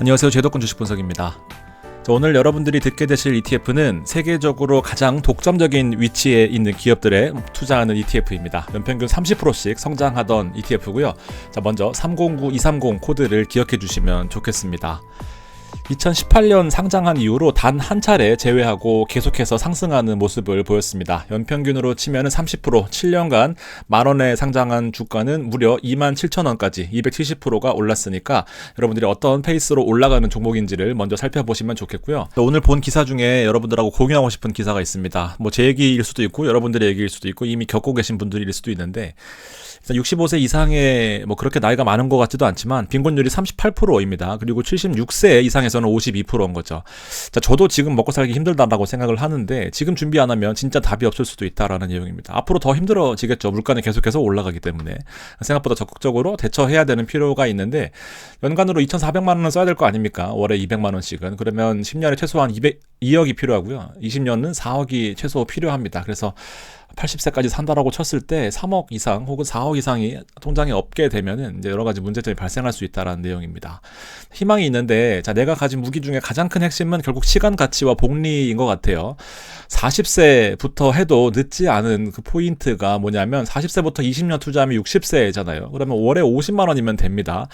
안녕하세요. 제도권 주식 분석입니다. 자, 오늘 여러분들이 듣게 되실 ETF는 세계적으로 가장 독점적인 위치에 있는 기업들에 투자하는 ETF입니다. 연평균 30%씩 성장하던 ETF고요. 자, 먼저 309230 코드를 기억해 주시면 좋겠습니다. 2018년 상장한 이후로 단 한 차례 제외하고 계속해서 상승하는 모습을 보였습니다. 연평균으로 치면 30% 7년간 만원에 상장한 주가는 무려 2만 7천 원까지 270%가 올랐으니까 여러분들이 어떤 페이스로 올라가는 종목인지를 먼저 살펴보시면 좋겠고요. 오늘 본 기사 중에 여러분들하고 공유하고 싶은 기사가 있습니다. 뭐 제 얘기일 수도 있고 여러분들의 얘기일 수도 있고 이미 겪고 계신 분들일 수도 있는데 65세 이상의 뭐 그렇게 나이가 많은 것 같지도 않지만 빈곤율이 38%입니다. 그리고 76세 이상에서는 52%인 거죠. 자, 저도 지금 먹고 살기 힘들다라고 생각을 하는데 지금 준비 안 하면 진짜 답이 없을 수도 있다라는 내용입니다. 앞으로 더 힘들어지겠죠. 물가는 계속해서 올라가기 때문에 생각보다 적극적으로 대처해야 되는 필요가 있는데 연간으로 2,400만 원은 써야 될 거 아닙니까? 월에 200만 원씩은 그러면 10년에 최소한 200 2억이 필요하고요. 20년은 4억이 최소 필요합니다. 그래서 80세까지 산다라고 쳤을 때 3억 이상 혹은 4억 이상이 통장에 없게 되면은 이제 여러 가지 문제점이 발생할 수 있다라는 내용입니다. 희망이 있는데 자 내가 가진 무기 중에 가장 큰 핵심은 결국 시간 가치와 복리인 것 같아요. 40세부터 해도 늦지 않은 그 포인트가 뭐냐면 40세부터 20년 투자하면 60세잖아요. 그러면 월에 50만 원이면 됩니다.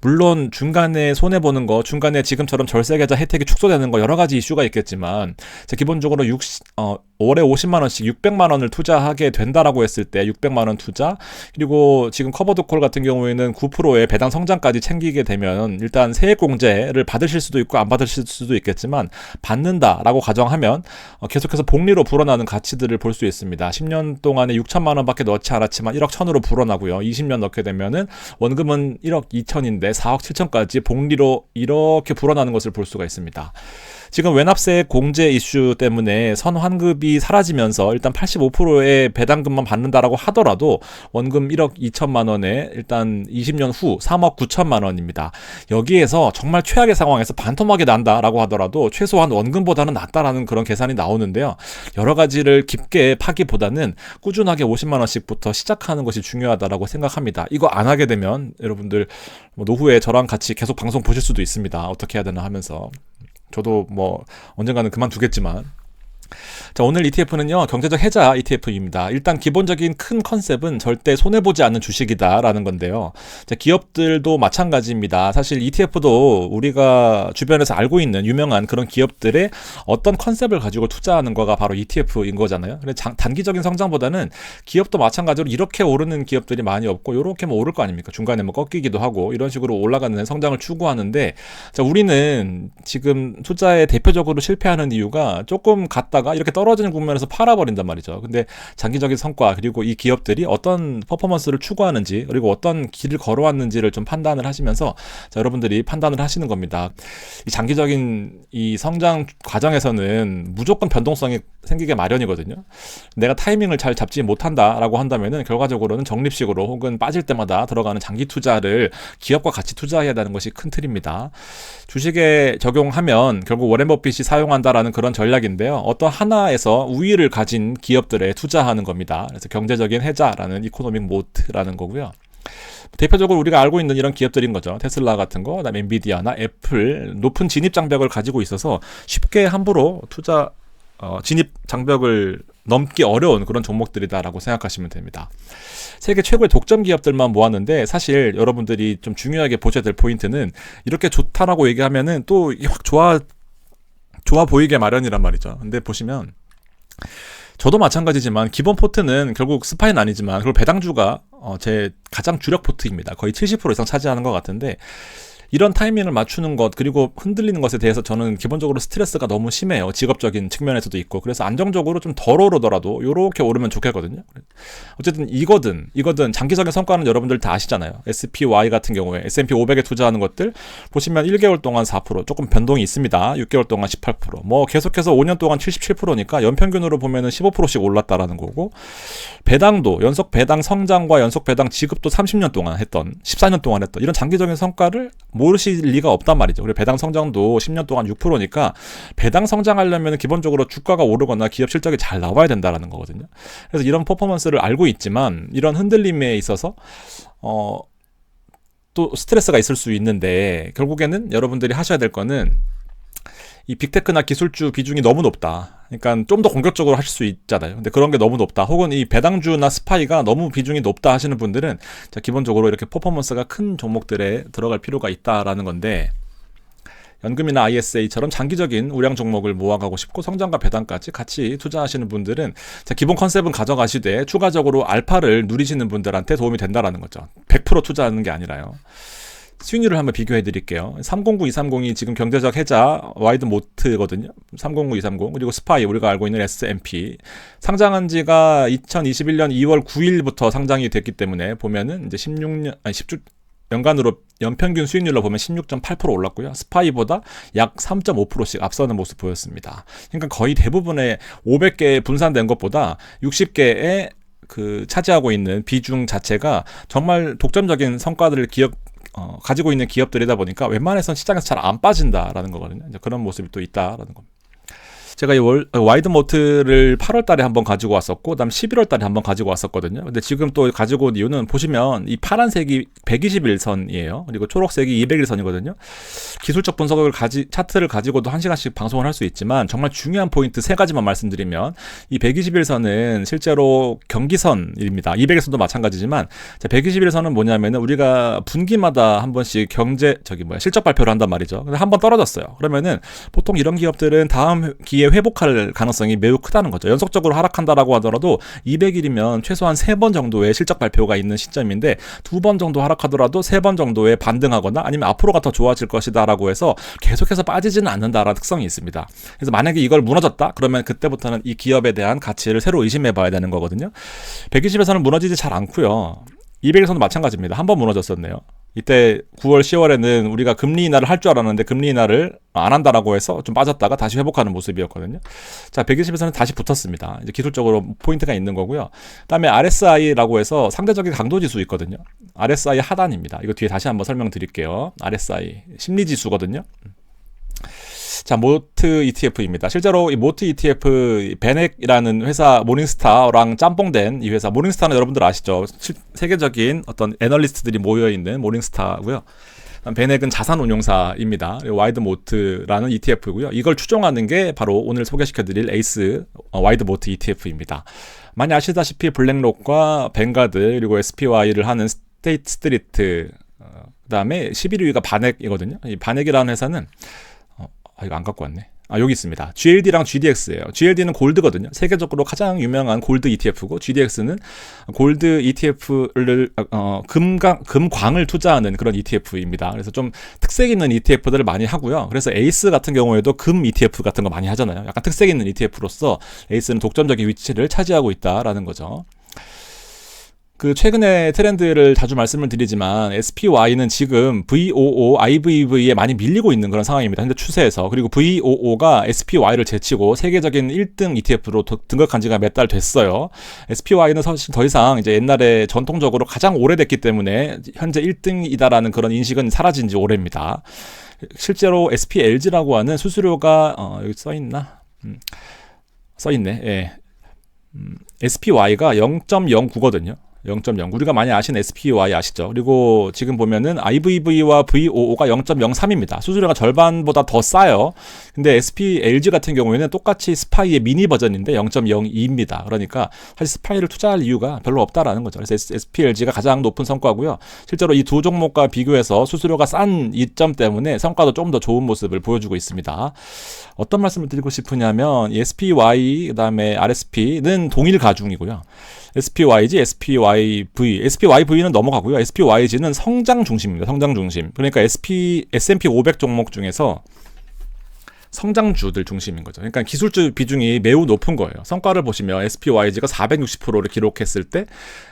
물론 중간에 손해 보는 거, 중간에 지금처럼 절세 계좌 혜택이 축소되는 거 여러 가지 이슈가 있겠지만 기본적으로 60 어, 월에 50만 원씩 600만 원을 투자하게 된다라고 했을 때 600만 원 투자 그리고 지금 커버드 콜 같은 경우에는 9%의 배당 성장까지 챙기게 되면 일단 세액 공제를 받으실 수도 있고 안 받으실 수도 있겠지만 받는다라고 가정하면 어, 계속해서 복리로 불어나는 가치들을 볼 수 있습니다. 10년 동안에 6천만 원밖에 넣지 않았지만 1억 천으로 불어나고요. 20년 넣게 되면은 원금은 1억 2천인데 4억 7천까지 복리로 이렇게 불어나는 것을 볼 수가 있습니다. 지금 외납세 공제 이슈 때문에 선환급이 사라지면서 일단 85%의 배당금만 받는다라고 하더라도 원금 1억 2천만 원에 일단 20년 후 3억 9천만 원입니다. 여기에서 정말 최악의 상황에서 반토막이 난다라고 하더라도 최소한 원금보다는 낫다라는 그런 계산이 나오는데요. 여러 가지를 깊게 파기보다는 꾸준하게 50만 원씩부터 시작하는 것이 중요하다라고 생각합니다. 이거 안 하게 되면 여러분들 뭐 노후에 저랑 같이 계속 방송 보실 수도 있습니다. 어떻게 해야 되나 하면서 저도 뭐 언젠가는 그만두겠지만 자, 오늘 ETF는요, 경제적 해자 ETF입니다. 일단 기본적인 큰 컨셉은 절대 손해보지 않는 주식이다라는 건데요. 자, 기업들도 마찬가지입니다. 사실 ETF도 우리가 주변에서 알고 있는 유명한 그런 기업들의 어떤 컨셉을 가지고 투자하는 거가 바로 ETF인 거잖아요. 근데 장, 단기적인 성장보다는 기업도 마찬가지로 이렇게 오르는 기업들이 많이 없고, 이렇게 뭐 오를 거 아닙니까? 중간에 뭐 꺾이기도 하고, 이런 식으로 올라가는 성장을 추구하는데, 자, 우리는 지금 투자에 대표적으로 실패하는 이유가 조금 갔다 팔다가 이렇게 떨어지는 국면에서 팔아버린단 말이죠. 근데 장기적인 성과 그리고 이 기업들이 어떤 퍼포먼스를 추구하는지 그리고 어떤 길을 걸어왔는지를 좀 판단을 하시면서 자, 여러분들이 판단을 하시는 겁니다. 이 장기적인 이 성장 과정에서는 무조건 변동성이 생기게 마련이거든요. 내가 타이밍을 잘 잡지 못한다라고 한다면은 결과적으로는 적립식으로 혹은 빠질 때마다 들어가는 장기 투자를 기업과 같이 투자해야 하는 것이 큰 틀입니다. 주식에 적용하면 결국 워렌 버핏이 사용한다라는 그런 전략인데요. 어떤 하나에서 우위를 가진 기업들에 투자하는 겁니다. 그래서 경제적인 해자라는 이코노믹 모트라는 거고요. 대표적으로 우리가 알고 있는 이런 기업들인 거죠. 테슬라 같은 거, 그다음에 엔비디아나 애플 높은 진입 장벽을 가지고 있어서 쉽게 함부로 투자 어, 진입 장벽을 넘기 어려운 그런 종목들이다라고 생각하시면 됩니다. 세계 최고의 독점 기업들만 모았는데 사실 여러분들이 좀 중요하게 보셔야 될 포인트는 이렇게 좋다라고 얘기하면은 또 확 좋아 좋아 보이게 마련이란 말이죠. 근데 보시면 저도 마찬가지지만 기본 포트는 결국 스파인 아니지만 그리고 배당주가 어, 제 가장 주력 포트입니다. 거의 70% 이상 차지하는 것 같은데 이런 타이밍을 맞추는 것 그리고 흔들리는 것에 대해서 저는 기본적으로 스트레스가 너무 심해요. 직업적인 측면에서도 있고 그래서 안정적으로 좀 덜 오르더라도 요렇게 오르면 좋겠거든요. 어쨌든 이거든 이거든 장기적인 성과는 여러분들 다 아시잖아요. SPY 같은 경우에 S&P 500에 투자하는 것들 보시면 1개월 동안 4% 조금 변동이 있습니다. 6개월 동안 18%뭐 계속해서 5년 동안 77%니까 연평균으로 보면은 15%씩 올랐다라는 거고 배당도 연속 배당 성장과 연속 배당 지급도 30년 동안 했던 14년 동안 했던 이런 장기적인 성과를 모르실 리가 없단 말이죠. 그리고 배당 성장도 10년 동안 6%니까 배당 성장하려면 기본적으로 주가가 오르거나 기업 실적이 잘 나와야 된다라는 거거든요. 그래서 이런 퍼포먼스를 알고 있지만 이런 흔들림에 있어서 어 또 스트레스가 있을 수 있는데 결국에는 여러분들이 하셔야 될 거는 이 빅테크나 기술주 비중이 너무 높다. 그러니까 좀 더 공격적으로 하실 수 있잖아요. 근데 그런 게 너무 높다. 혹은 이 배당주나 스파이가 너무 비중이 높다 하시는 분들은 자, 기본적으로 이렇게 퍼포먼스가 큰 종목들에 들어갈 필요가 있다라는 건데 연금이나 ISA처럼 장기적인 우량 종목을 모아가고 싶고 성장과 배당까지 같이 투자하시는 분들은 자, 기본 컨셉은 가져가시되 추가적으로 알파를 누리시는 분들한테 도움이 된다라는 거죠. 100% 투자하는 게 아니라요. 수익률을 한번 비교해 드릴게요. 309, 230이 지금 경제적 해자 와이드 모트거든요. 309, 230 그리고 스파이 우리가 알고 있는 S&P 상장한 지가 2021년 2월 9일부터 상장이 됐기 때문에 보면은 이제 16년 아니 10주 연간으로 연평균 수익률로 보면 16.8% 올랐고요. 스파이보다 약 3.5%씩 앞서는 모습 보였습니다. 그러니까 거의 대부분의 500개 분산된 것보다 60개의 그 차지하고 있는 비중 자체가 정말 독점적인 성과들을 기억 어, 가지고 있는 기업들이다 보니까 웬만해선 시장에서 잘 안 빠진다라는 거거든요. 그런 모습이 또 있다라는 겁니다. 제가 이 월, 어, 와이드 모트를 8월 달에 한번 가지고 왔었고, 그다음 11월 달에 한번 가지고 왔었거든요. 근데 지금 또 가지고 온 이유는 보시면 이 파란색이 121선이에요. 그리고 초록색이 201선이거든요. 기술적 분석을 가지, 차트를 가지고도 한 시간씩 방송을 할 수 있지만 정말 중요한 포인트 세 가지만 말씀드리면 이 121선은 실제로 경기선입니다. 200일선도 마찬가지지만 자, 121선은 뭐냐면은 우리가 분기마다 한 번씩 경제 저기 뭐야 실적 발표를 한단 말이죠. 근데 한 번 떨어졌어요. 그러면은 보통 이런 기업들은 다음 기회 회복할 가능성이 매우 크다는 거죠. 연속적으로 하락한다라고 하더라도 200일이면 최소한 3번 정도의 실적 발표가 있는 시점인데 두번 정도 하락하더라도 세번 정도의 반등하거나 아니면 앞으로가 더 좋아질 것이다라고 해서 계속해서 빠지지는 않는다라는 특성이 있습니다. 그래서 만약에 이걸 무너졌다 그러면 그때부터는 이 기업에 대한 가치를 새로 의심해 봐야 되는 거거든요. 120에서는 무너지지 잘 않고요. 200에서도 마찬가지입니다. 한 번 무너졌었네요. 이때 9월, 10월에는 우리가 금리 인하를 할 줄 알았는데 금리 인하를 안 한다라고 해서 좀 빠졌다가 다시 회복하는 모습이었거든요. 자, 120에서는 다시 붙었습니다. 이제 기술적으로 포인트가 있는 거고요. 그다음에 RSI라고 해서 상대적인 강도 지수 있거든요. RSI 하단입니다. 이거 뒤에 다시 한번 설명드릴게요. RSI 심리 지수거든요. 자, 모트 ETF입니다. 실제로 이 모트 ETF 베넥이라는 회사 모닝스타랑 짬뽕된 이 회사 모닝스타는 여러분들 아시죠? 실, 세계적인 어떤 애널리스트들이 모여 있는 모닝스타고요. 베넥은 자산 운용사입니다. 와이드 모트라는 ETF고요. 이걸 추종하는 게 바로 오늘 소개시켜드릴 에이스 어, 와이드 모트 ETF입니다. 많이 아시다시피 블랙록과 뱅가드 그리고 SPY를 하는 스테이트 스트리트 어, 그다음에 11위가 바넥이거든요. 이 바넥이라는 회사는 아, 이거 안 갖고 왔네. 아, 여기 있습니다. GLD랑 GDX예요. GLD는 골드거든요. 세계적으로 가장 유명한 골드 ETF고 GDX는 골드 ETF를 어, 금강 금광을 투자하는 그런 ETF입니다. 그래서 좀 특색 있는 ETF들을 많이 하고요. 그래서 에이스 같은 경우에도 금 ETF 같은 거 많이 하잖아요. 약간 특색 있는 ETF로서 에이스는 독점적인 위치를 차지하고 있다라는 거죠. 그 최근에 트렌드를 자주 말씀을 드리지만 SPY는 지금 VOO, IVV에 많이 밀리고 있는 그런 상황입니다. 현재 추세에서 그리고 VOO가 SPY를 제치고 세계적인 1등 ETF로 등극한 지가 몇 달 됐어요. SPY는 사실 더 이상 이제 옛날에 전통적으로 가장 오래됐기 때문에 현재 1등이다라는 그런 인식은 사라진 지 오래입니다. 실제로 SPLG라고 하는 수수료가 어, 여기 써 있나? 음, 써 있네. 예. 음, SPY가 0.09거든요. 0.0. 우리가 많이 아시는 SPY 아시죠? 그리고 지금 보면은 IVV와 VOO가 0.03입니다. 수수료가 절반보다 더 싸요. 근데 SPLG 같은 경우에는 똑같이 스파이의 미니 버전인데 0.02입니다. 그러니까 사실 스파이를 투자할 이유가 별로 없다라는 거죠. 그래서 SPLG가 가장 높은 성과고요. 실제로 이 두 종목과 비교해서 수수료가 싼 이점 때문에 성과도 좀더 좋은 모습을 보여주고 있습니다. 어떤 말씀을 드리고 싶으냐면 SPY 그다음에 RSP는 동일 가중이고요. SPYG, SPYV, SPYV는 넘어가고요. SPYG는 성장 중심입니다. 성장 중심. 그러니까 SP, S&P 500 종목 중에서 성장주들 중심인 거죠. 그러니까 기술주 비중이 매우 높은 거예요. 성과를 보시면 SPYG가 460%를 기록했을 때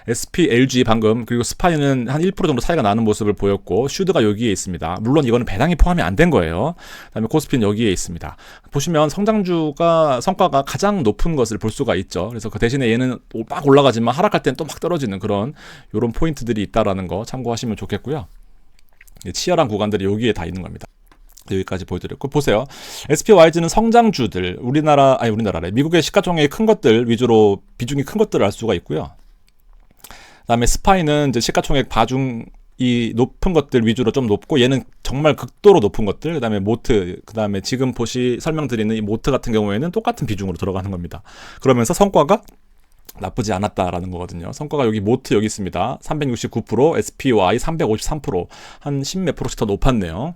SPLG 방금 그리고 스파이는 한 1% 정도 차이가 나는 모습을 보였고 슈드가 여기에 있습니다. 물론 이거는 배당이 포함이 안 된 거예요. 그다음에 코스피는 여기에 있습니다. 보시면 성장주가 성과가 가장 높은 것을 볼 수가 있죠. 그래서 그 대신에 얘는 막 올라가지만 하락할 때는 또 막 떨어지는 그런 요런 포인트들이 있다라는 거 참고하시면 좋겠고요. 치열한 구간들이 여기에 다 있는 겁니다. 여기까지 보여드렸고 보세요. SPYG는 성장주들 우리나라 아니 우리나라래 미국의 시가총액이 큰 것들 위주로 비중이 큰 것들을 알 수가 있고요. 그다음에 스파이는 이제 시가총액 바중 이 높은 것들 위주로 좀 높고 얘는 정말 극도로 높은 것들 그다음에 모트 그다음에 지금 보시 설명드리는 이 모트 같은 경우에는 똑같은 비중으로 들어가는 겁니다. 그러면서 성과가 나쁘지 않았다라는 거거든요. 성과가 여기 모트 여기 있습니다. 369% SPY 353%한 10몇 프로씩 더 높았네요.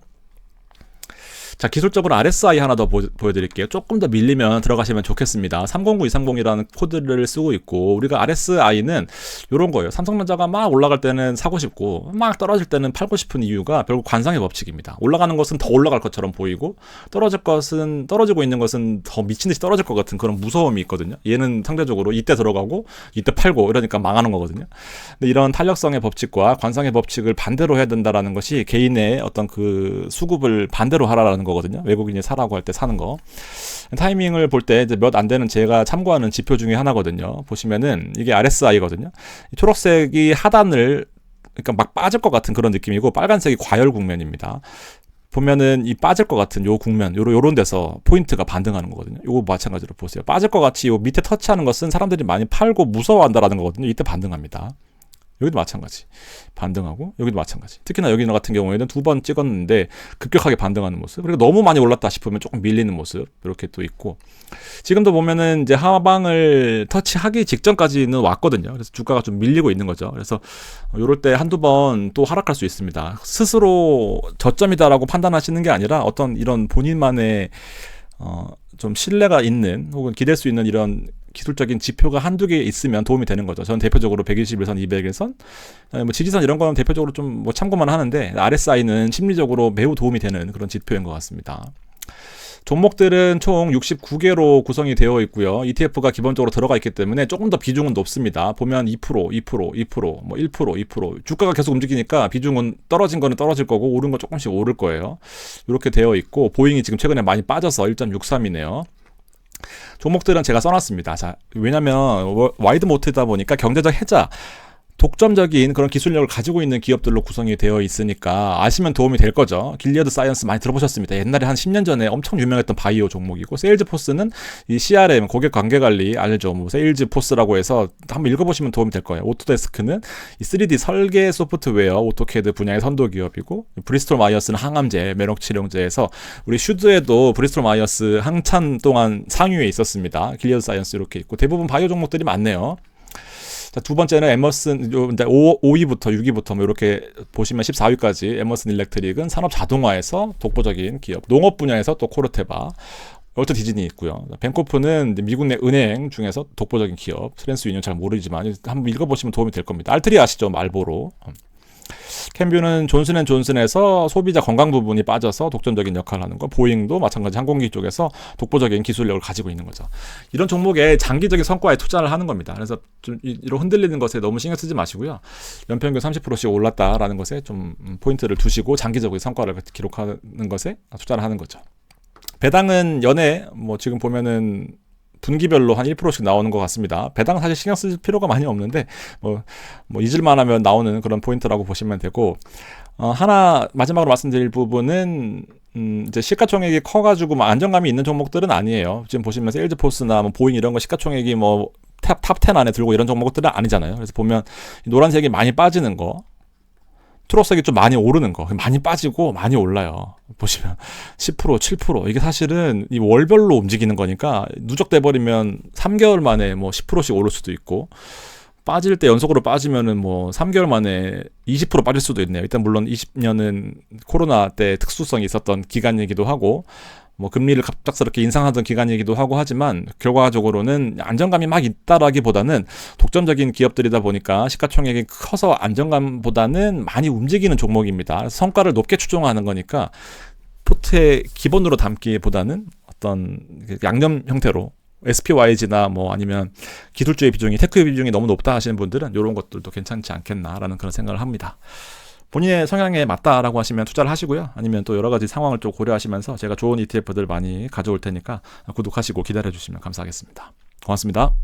자, 기술적으로 RSI 하나 더 보, 여드릴게요 조금 더 밀리면 들어가시면 좋겠습니다. 309230이라는 코드를 쓰고 있고, 우리가 RSI는 이런 거예요. 삼성전자가 막 올라갈 때는 사고 싶고, 막 떨어질 때는 팔고 싶은 이유가 결국 관상의 법칙입니다. 올라가는 것은 더 올라갈 것처럼 보이고, 떨어질 것은, 떨어지고 있는 것은 더 미친 듯이 떨어질 것 같은 그런 무서움이 있거든요. 얘는 상대적으로 이때 들어가고, 이때 팔고, 이러니까 망하는 거거든요. 근데 이런 탄력성의 법칙과 관상의 법칙을 반대로 해야 된다라는 것이 개인의 어떤 그 수급을 반대로 하라라는 거 거거든요. 외국인이 사라고 할 때 사는 거. 타이밍을 볼 때 몇 안 되는 제가 참고하는 지표 중에 하나거든요. 보시면은 이게 RSI거든요. 초록색이 하단을 그러니까 막 빠질 것 같은 그런 느낌이고 빨간색이 과열 국면입니다. 보면은 이 빠질 것 같은 요 국면, 요런, 요런 데서 포인트가 반등하는 거거든요. 요거 마찬가지로 보세요. 빠질 것 같이 요 밑에 터치하는 것은 사람들이 많이 팔고 무서워한다라는 거거든요. 이때 반등합니다. 여기도 마찬가지. 반등하고 여기도 마찬가지. 특히나 여기 같은 경우에는 두 번 찍었는데 급격하게 반등하는 모습. 그리고 너무 많이 올랐다 싶으면 조금 밀리는 모습. 이렇게 또 있고. 지금도 보면은 이제 하방을 터치하기 직전까지는 왔거든요. 그래서 주가가 좀 밀리고 있는 거죠. 그래서 요럴 때 한두 번 또 하락할 수 있습니다. 스스로 저점이다라고 판단하시는 게 아니라 어떤 이런 본인만의 어, 좀 신뢰가 있는 혹은 기댈 수 있는 이런 기술적인 지표가 한두 개 있으면 도움이 되는 거죠. 저는 대표적으로 121선, 200일선, 뭐 지지선 이런 거는 대표적으로 좀 뭐 참고만 하는데 RSI는 심리적으로 매우 도움이 되는 그런 지표인 것 같습니다. 종목들은 총 69개로 구성이 되어 있고요. ETF가 기본적으로 들어가 있기 때문에 조금 더 비중은 높습니다. 보면 2%, 2%, 2%, 뭐 1%, 2%. 주가가 계속 움직이니까 비중은 떨어진 거는 떨어질 거고 오른 거 조금씩 오를 거예요. 이렇게 되어 있고 보잉이 지금 최근에 많이 빠져서 1.63이네요. 종목들은 제가 써놨습니다. 자, 왜냐면 와이드 모트다 보니까 경제적 해자 독점적인 그런 기술력을 가지고 있는 기업들로 구성이 되어 있으니까 아시면 도움이 될 거죠. 길리어드 사이언스 많이 들어보셨습니다. 옛날에 한 10년 전에 엄청 유명했던 바이오 종목이고 세일즈 포스는 이 CRM 고객 관계 관리 알죠. 뭐 세일즈 포스라고 해서 한번 읽어보시면 도움이 될 거예요. 오토데스크는 이 3D 설계 소프트웨어 오토캐드 분야의 선도 기업이고 브리스톨 마이어스는 항암제 매력 치료제에서 우리 슈드에도 브리스톨 마이어스 한참 동안 상위에 있었습니다. 길리어드 사이언스 이렇게 있고 대부분 바이오 종목들이 많네요. 자, 두 번째는 에머슨, 요, 이제 5, 5위부터 6위부터 뭐 이렇게 보시면 14위까지 에머슨 일렉트릭은 산업 자동화에서 독보적인 기업, 농업 분야에서 또 코르테바, 월트 디즈니 있고요. 벤코프는 미국 내 은행 중에서 독보적인 기업, 트랜스 유니언 잘 모르지만 한번 읽어보시면 도움이 될 겁니다. 알트리 아시죠? 말보로. 캠뷰는 존슨앤존슨에서 소비자 건강 부분이 빠져서 독점적인 역할을 하는 거. 보잉도 마찬가지 항공기 쪽에서 독보적인 기술력을 가지고 있는 거죠. 이런 종목에 장기적인 성과에 투자를 하는 겁니다. 그래서 좀 이런 흔들리는 것에 너무 신경 쓰지 마시고요. 연평균 30%씩 올랐다라는 것에 좀 포인트를 두시고 장기적인 성과를 기록하는 것에 투자를 하는 거죠. 배당은 연애 뭐 지금 보면은 분기별로 한 1%씩 나오는 것 같습니다. 배당 사실 신경 쓸 필요가 많이 없는데 뭐, 뭐 잊을만 하면 나오는 그런 포인트라고 보시면 되고 어, 하나 마지막으로 말씀드릴 부분은 음, 이제 시가총액이 커가지고 뭐 안정감이 있는 종목들은 아니에요. 지금 보시면 세일즈포스나 뭐 보잉 이런 거 시가총액이 뭐 탑, 탑10 안에 들고 이런 종목들은 아니잖아요. 그래서 보면 노란색이 많이 빠지는 거, 트로색이 좀 많이 오르는 거, 많이 빠지고 많이 올라요. 보시면 10% 7% 이게 사실은 이 월별로 움직이는 거니까 누적돼 버리면 3개월 만에 뭐 10%씩 오를 수도 있고 빠질 때 연속으로 빠지면은 뭐 3개월 만에 20% 빠질 수도 있네요. 일단 물론 20년은 코로나 때 특수성이 있었던 기간이기도 하고 뭐 금리를 갑작스럽게 인상하던 기간이기도 하고 하지만 결과적으로는 안정감이 막 있다라기보다는 독점적인 기업들이다 보니까 시가총액이 커서 안정감보다는 많이 움직이는 종목입니다. 성과를 높게 추종하는 거니까 포트에 기본으로 담기보다는 어떤 그 양념 형태로 SPYG나 뭐 아니면 기술주의 비중이 테크의 비중이 너무 높다 하시는 분들은 이런 것들도 괜찮지 않겠나라는 그런 생각을 합니다. 본인의 성향에 맞다라고 하시면 투자를 하시고요. 아니면 또 여러 가지 상황을 좀 고려하시면서 제가 좋은 ETF들 많이 가져올 테니까 구독하시고 기다려 주시면 감사하겠습니다. 고맙습니다.